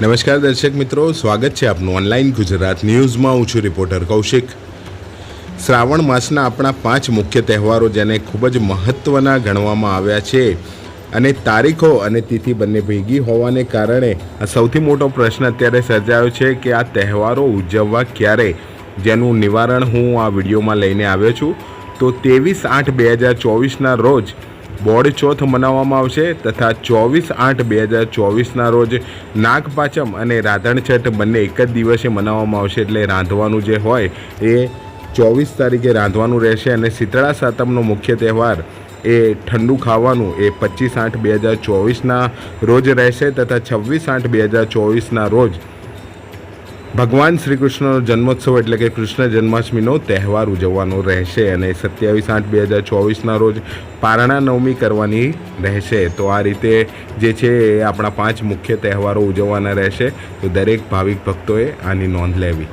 નમસ્કાર દર્શક મિત્રો, સ્વાગત છે આપનું ઓનલાઈન ગુજરાત ન્યૂઝમાં. હું છું રિપોર્ટર કૌશિક. શ્રાવણ માસના આપણા પાંચ મુખ્ય તહેવારો જેને ખૂબ જ મહત્ત્વના ગણવામાં આવ્યા છે અને તારીખો અને તિથિ બંને ભેગી હોવાને કારણે આ સૌથી મોટો પ્રશ્ન અત્યારે સર્જાયો છે કે આ તહેવારો ઉજવવા ક્યારે? જેનું નિવારણ હું આ વિડીયોમાં લઈને આવ્યો છું. તો ત્રેવીસ આઠ બે હજાર ચોવીસના રોજ બોડ ચોથ મનાવવામાં આવશે તથા ચોવીસ આઠ બે હજાર ચોવીસના રોજ નાગપાચમ અને રાધણછઠ બંને એક જ દિવસે મનાવવામાં આવશે એટલે રાંધવાનું જે હોય એ ચોવીસ તારીખે રાંધવાનું રહેશે અને શીતળા સાતમનો મુખ્ય તહેવાર એ ઠંડુ ખાવાનું એ પચીસ આઠ બે હજાર ચોવીસના રોજ રહેશે તથા છવ્વીસ આઠ બે હજાર ચોવીસના રોજ ભગવાન શ્રી કૃષ્ણનો જન્મોત્સવ એટલે કે કૃષ્ણ જન્માષ્ટમીનો તહેવાર ઉજવવાનો રહેશે અને સત્યાવીસ આઠ બે હજાર ચોવીસના રોજ પારણા નવમી કરવાની રહેશે. તો આ રીતે જે છે એ આપણા પાંચ મુખ્ય તહેવારો ઉજવવાના રહેશે. તો દરેક ભાવિક ભક્તોએ આની નોંધ લેવી.